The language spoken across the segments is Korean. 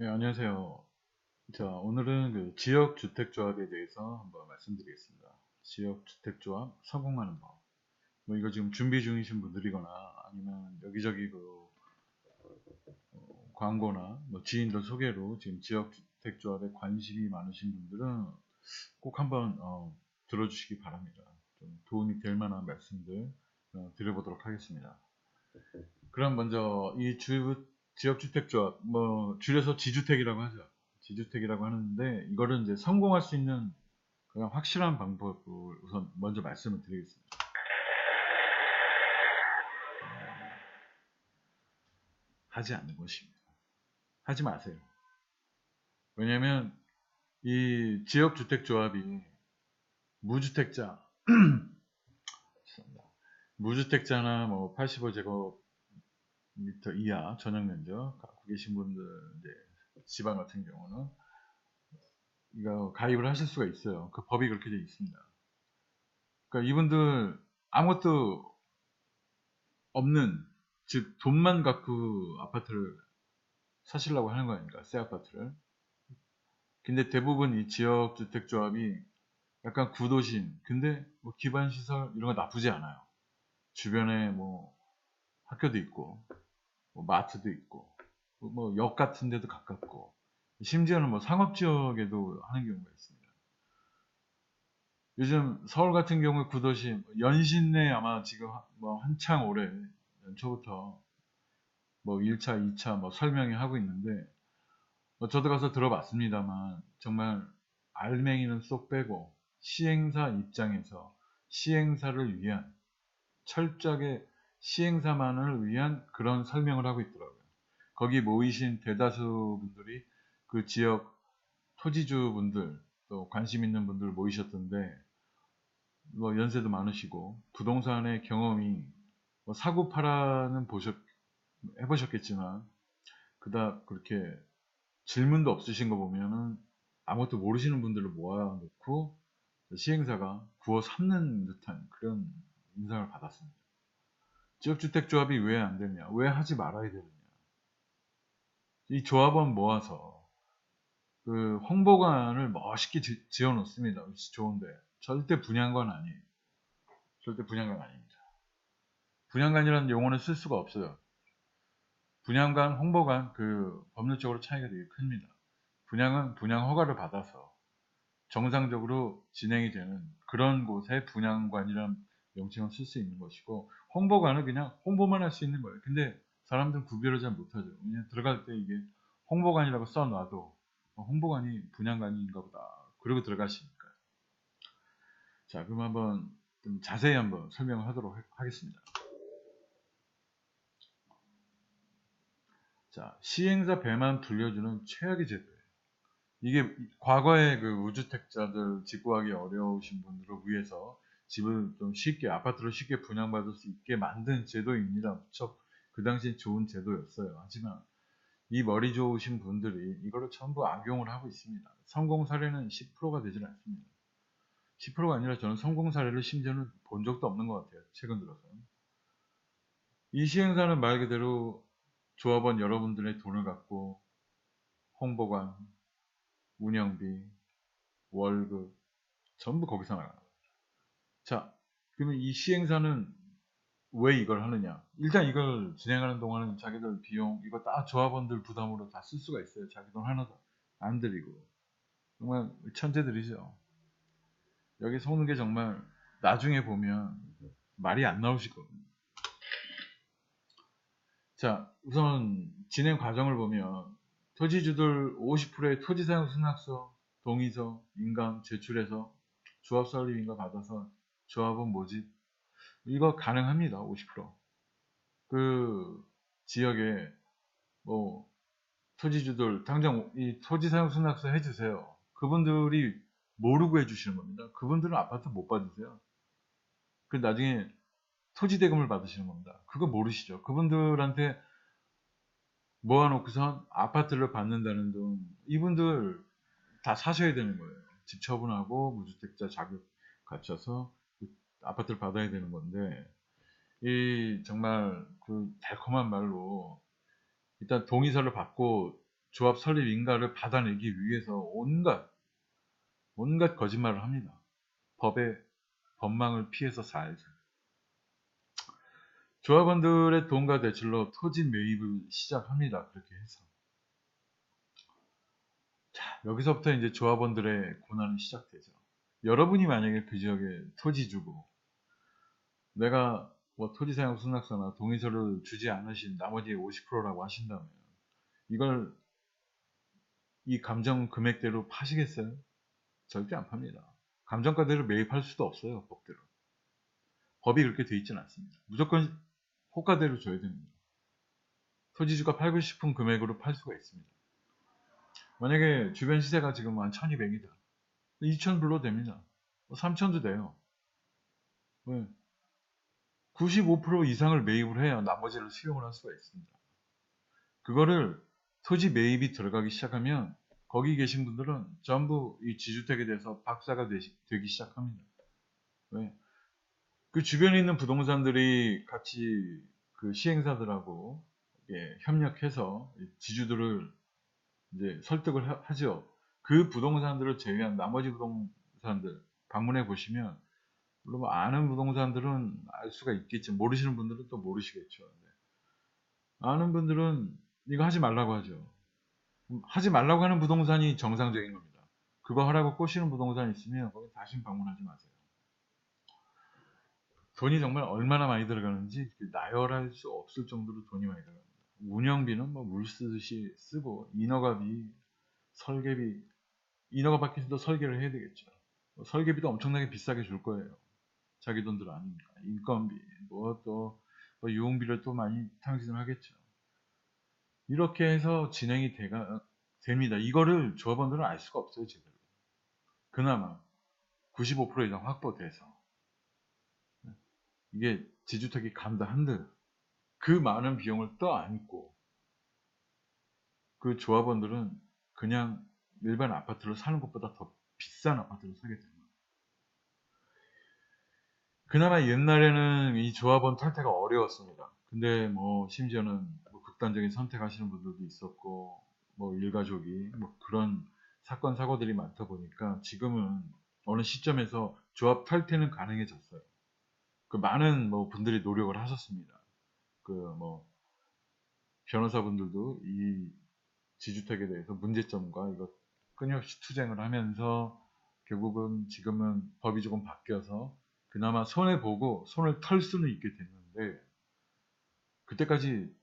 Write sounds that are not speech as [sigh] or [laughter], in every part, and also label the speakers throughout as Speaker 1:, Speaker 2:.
Speaker 1: 네, 안녕하세요. 자, 오늘은 그 지역주택조합에 대해서 한번 말씀드리겠습니다. 지역주택조합 성공하는 법. 뭐 이거 지금 준비 중이신 분들이거나 아니면 여기저기 그 어, 광고나 뭐 지인들 소개로 지금 지역주택조합에 관심이 많으신 분들은 꼭 한번 어, 들어주시기 바랍니다. 좀 도움이 될 만한 말씀들 어, 드려보도록 하겠습니다. 그럼 먼저 이 주, 지역주택조합, 뭐 줄여서 지주택이라고 하죠. 지주택이라고 하는데 이거를 이제 성공할 수 있는 그냥 확실한 방법을 우선 먼저 말씀을 드리겠습니다. 어, 하지 않는 것입니다. 하지 마세요. 왜냐하면 이 지역주택조합이 무주택자, [clears throat] 무주택자나 뭐 85제곱 미터 이하 전용 면적 갖고 계신 분들 이제 지방 같은 경우는 이거 가입을 하실 수가 있어요. 그 법이 그렇게 되어 있습니다. 그러니까 이분들 아무것도 없는 즉 돈만 갖고 아파트를 사시려고 하는 거 아닙니까? 새 아파트를. 근데 대부분 이 지역 주택 조합이 약간 구도심 근데 뭐 기반 시설 이런 거 나쁘지 않아요. 주변에 뭐 학교도 있고 뭐 마트도 있고 뭐 역 같은 데도 가깝고 심지어는 뭐 상업 지역에도 하는 경우가 있습니다. 요즘 서울 같은 경우에 구도시 연신내 아마 지금 뭐 한창 올해 연초부터 뭐 1차, 2차 뭐 설명이 하고 있는데 뭐 저도 가서 들어봤습니다만 정말 알맹이는 쏙 빼고 시행사 입장에서 시행사를 위한 철저하게 시행사만을 위한 그런 설명을 하고 있더라고요. 거기 모이신 대다수 분들이 그 지역 토지주 분들 또 관심 있는 분들 모이셨던데 뭐 연세도 많으시고 부동산의 경험이 뭐 사고 팔아는 보셨 해보셨겠지만 그다 그렇게 질문도 없으신 거 보면은 아무것도 모르시는 분들을 모아놓고 시행사가 구워 삼는 듯한 그런 인상을 받았습니다. 지역주택조합이 왜 안 되냐? 왜 하지 말아야 되느냐? 이 조합원 모아서 그 홍보관을 멋있게 지, 어 놓습니다. 좋은데 절대 분양관 아니에요. 절대 분양관 아닙니다. 분양관이라는 용어는 쓸 수가 없어요. 분양관, 홍보관 그 법률적으로 차이가 되게 큽니다. 분양은 분양 허가를 받아서 정상적으로 진행이 되는 그런 곳에 분양관이라는 명칭을 쓸 수 있는 것이고 홍보관은 그냥 홍보만 할 수 있는 거예요. 근데 사람들은 구별을 잘 못하죠. 그냥 들어갈 때 이게 홍보관이라고 써놔도 어, 홍보관이 분양관인가 보다. 그러고 들어가시니까. 자, 그럼 한번 좀 자세히 한번 설명을 하도록 하겠습니다. 자, 시행사 배만 불려주는 최악의 제도예요. 이게 과거에 그 우주택자들 직구하기 어려우신 분들을 위해서 집을 좀 쉽게 아파트를 쉽게 분양받을 수 있게 만든 제도입니다. 무척 그 당시 좋은 제도였어요. 하지만 이 머리 좋으신 분들이 이거를 전부 악용을 하고 있습니다. 성공 사례는 10%가 되질 않습니다. 10%가 아니라 저는 성공 사례를 심지어는 본 적도 없는 것 같아요. 최근 들어서. 이 시행사는 말 그대로 조합원 여러분들의 돈을 갖고 홍보관, 운영비, 월급 전부 거기서 나가요. 자, 그러면 이 시행사는 왜 이걸 하느냐? 일단 이걸 진행하는 동안은 자기들 비용, 이거 다 조합원들 부담으로 다 쓸 수가 있어요. 자기 돈 하나도 안 들이고. 정말 천재들이죠. 여기 속는 게 정말 나중에 보면 말이 안 나오실 겁니다. 자, 우선 진행 과정을 보면 토지주들 50%의 토지 사용 승낙서, 동의서, 인감 제출해서 조합 설립인가 받아서 조합은 뭐지? 이거 가능합니다. 50%. 그 지역에 뭐 토지주들 당장 이 토지 사용 승낙서 해주세요. 그분들이 모르고 해주시는 겁니다. 그분들은 아파트 못 받으세요. 그 나중에 토지 대금을 받으시는 겁니다. 그거 모르시죠? 그분들한테 모아놓고선 아파트를 받는다는 돈 이분들 다 사셔야 되는 거예요. 집 처분하고 무주택자 자격 갖춰서 아파트를 받아야 되는 건데 이 정말 그 달콤한 말로 일단 동의서를 받고 조합 설립 인가를 받아내기 위해서 온갖 온갖 거짓말을 합니다. 법의 법망을 피해서 살살. 조합원들의 돈과 대출로 토지 매입을 시작합니다. 그렇게 해서. 자, 여기서부터 이제 조합원들의 고난이 시작되죠. 여러분이 만약에 그 지역에 토지 주고 내가 뭐 토지 사용 승낙서나 동의서를 주지 않으신 나머지 50%라고 하신다면 이걸 이 감정 금액대로 파시겠어요? 절대 안 팝니다. 감정가대로 매입할 수도 없어요. 법대로. 법이 그렇게 돼 있지는 않습니다. 무조건 호가대로 줘야 됩니다. 토지주가 팔고 싶은 금액으로 팔 수가 있습니다. 만약에 주변 시세가 지금 한 1200이다. 2000 불로 됩니다. 3000도 뭐 돼요. 왜? 95% 이상을 매입을 해야 나머지를 수용을 할 수가 있습니다. 그거를 토지 매입이 들어가기 시작하면 거기 계신 분들은 전부 이 지주택에 대해서 박사가 되시, 되기 시작합니다. 왜? 그 주변에 있는 부동산들이 같이 그 시행사들하고 예, 협력해서 지주들을 이제 설득을 하, 하죠. 그 부동산들을 제외한 나머지 부동산들 방문해 보시면 물론 뭐 아는 부동산들은 알 수가 있겠지 모르시는 분들은 또 모르시겠죠. 네. 아는 분들은 이거 하지 말라고 하죠. 하지 말라고 하는 부동산이 정상적인 겁니다. 그거 하라고 꼬시는 부동산 있으면 거기 다시 방문하지 마세요. 돈이 정말 얼마나 많이 들어가는지 나열할 수 없을 정도로 돈이 많이 들어갑니다. 운영비는 뭐 물 쓰듯이 쓰고 인허가비, 설계비, 인허가 받기 위해서 설계를 해야 되겠죠. 뭐 설계비도 엄청나게 비싸게 줄 거예요. 자기 돈들 아니니까 인건비, 뭐또 뭐 유흥비를 또 많이 탕진을 하겠죠. 이렇게 해서 진행이 되가, 됩니다. 이거를 조합원들은 알 수가 없어요, 제대로. 그나마 95% 이상 확보돼서. 이게 지주택이 간다 한들 그 많은 비용을 떠안고 그 조합원들은 그냥 일반 아파트를 사는 것보다 더 비싼 아파트를 사게 됩니다. 그나마 옛날에는 이 조합원 탈퇴가 어려웠습니다. 근데 뭐 심지어는 극단적인 선택하시는 분들도 있었고 뭐 일가족이 뭐 그런 사건 사고들이 많다 보니까 지금은 어느 시점에서 조합 탈퇴는 가능해졌어요. 그 많은 뭐 분들이 노력을 하셨습니다. 그 뭐 변호사분들도 이 지주택에 대해서 문제점과 이거 끊임없이 투쟁을 하면서 결국은 지금은 법이 조금 바뀌어서 그나마 손해 보고 손을 털 수는 있게 됐는데 그때까지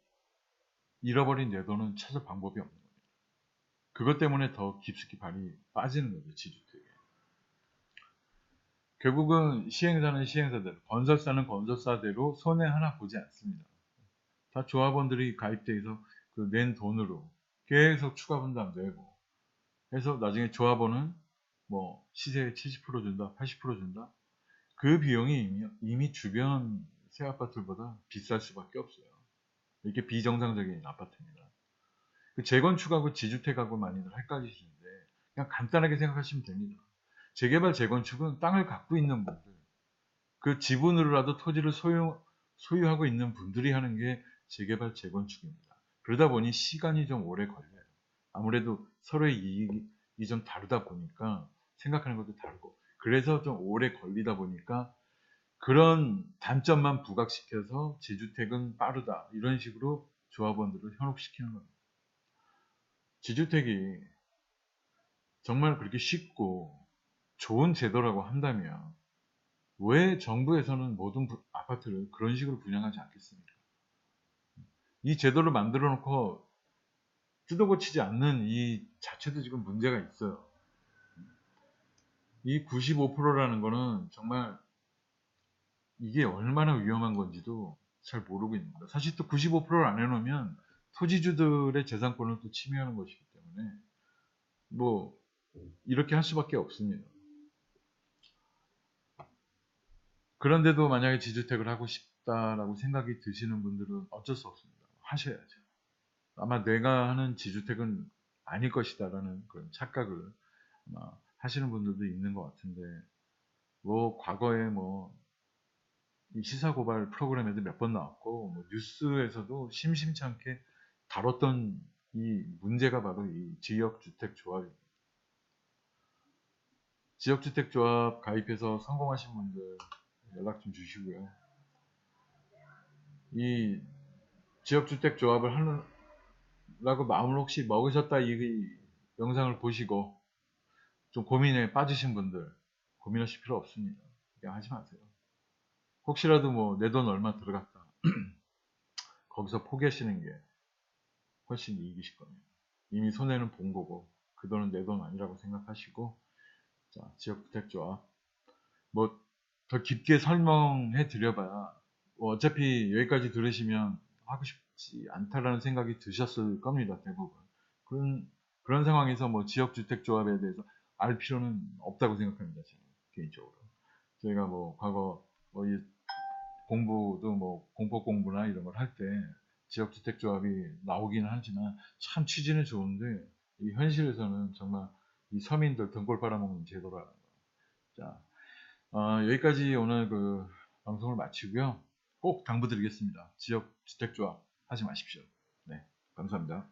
Speaker 1: 잃어버린 내 돈은 찾을 방법이 없는 겁니다. 그것 때문에 더 깊숙이 발이 빠지는 거죠, 지주택에. 결국은 시행사는 시행사대로, 건설사는 건설사대로 손해 하나 보지 않습니다. 다 조합원들이 가입돼서 그 낸 돈으로 계속 추가 분담 내고 해서 나중에 조합원은 뭐 시세의 70% 준다, 80% 준다. 그 비용이 이미, 이미 주변 새 아파트보다 비쌀 수밖에 없어요. 이게 비정상적인 아파트입니다. 그 재건축하고 지주택하고 많이들 헷갈리시는데 그냥 간단하게 생각하시면 됩니다. 재개발 재건축은 땅을 갖고 있는 분들, 그 지분으로라도 토지를 소유, 소유하고 있는 분들이 하는 게 재개발 재건축입니다. 그러다 보니 시간이 좀 오래 걸려요. 아무래도 서로의 이익이 좀 다르다 보니까 생각하는 것도 다르고 그래서 좀 오래 걸리다 보니까 그런 단점만 부각시켜서 지주택은 빠르다 이런 식으로 조합원들을 현혹시키는 겁니다. 지주택이 정말 그렇게 쉽고 좋은 제도라고 한다면 왜 정부에서는 모든 아파트를 그런 식으로 분양하지 않겠습니까? 이 제도를 만들어 놓고 뜯어고치지 않는 이 자체도 지금 문제가 있어요. 이 95%라는 거는 정말 이게 얼마나 위험한 건지도 잘 모르고 있는 거다. 사실 또 95%를 안 해놓으면 토지주들의 재산권을 또 침해하는 것이기 때문에 뭐 이렇게 할 수밖에 없습니다. 그런데도 만약에 지주택을 하고 싶다라고 생각이 드시는 분들은 어쩔 수 없습니다. 하셔야죠. 아마 내가 하는 지주택은 아닐 것이다라는 그런 착각을 아마 하시는 분들도 있는 것 같은데 뭐 과거에 뭐 시사 고발 프로그램에도 몇 번 나왔고 뭐 뉴스에서도 심심찮게 다뤘던 이 문제가 바로 이 지역주택조합입니다. 지역주택조합 가입해서 성공하신 분들 연락 좀 주시고요. 이 지역주택조합을 하려고 마음을 혹시 먹으셨다 이 영상을 보시고 좀 고민에 빠지신 분들 고민하실 필요 없습니다. 그냥 하지 마세요. 혹시라도 뭐 내 돈 얼마 들어갔다 [clears throat] 거기서 포기하시는 게 훨씬 이익이실 겁니다. 이미 손해는 본 거고 그 돈은 내 돈 아니라고 생각하시고 자 지역주택조합 뭐 더 깊게 설명해 드려봐야 뭐 어차피 여기까지 들으시면 하고 싶지 않다라는 생각이 드셨을 겁니다 대부분 그런 그런 상황에서 뭐 지역주택조합에 대해서 알 필요는 없다고 생각합니다 저는 개인적으로 저희가 뭐 과거 뭐이 공부도 뭐 공법 공부나 이런 걸 할 때 지역주택조합이 나오기는 하지만 참 취지는 좋은데 이 현실에서는 정말 이 서민들 등골 빨아먹는 제도라는 거. 자, 어, 여기까지 오늘 그 방송을 마치고요. 꼭 당부드리겠습니다. 지역주택조합 하지 마십시오. 네, 감사합니다.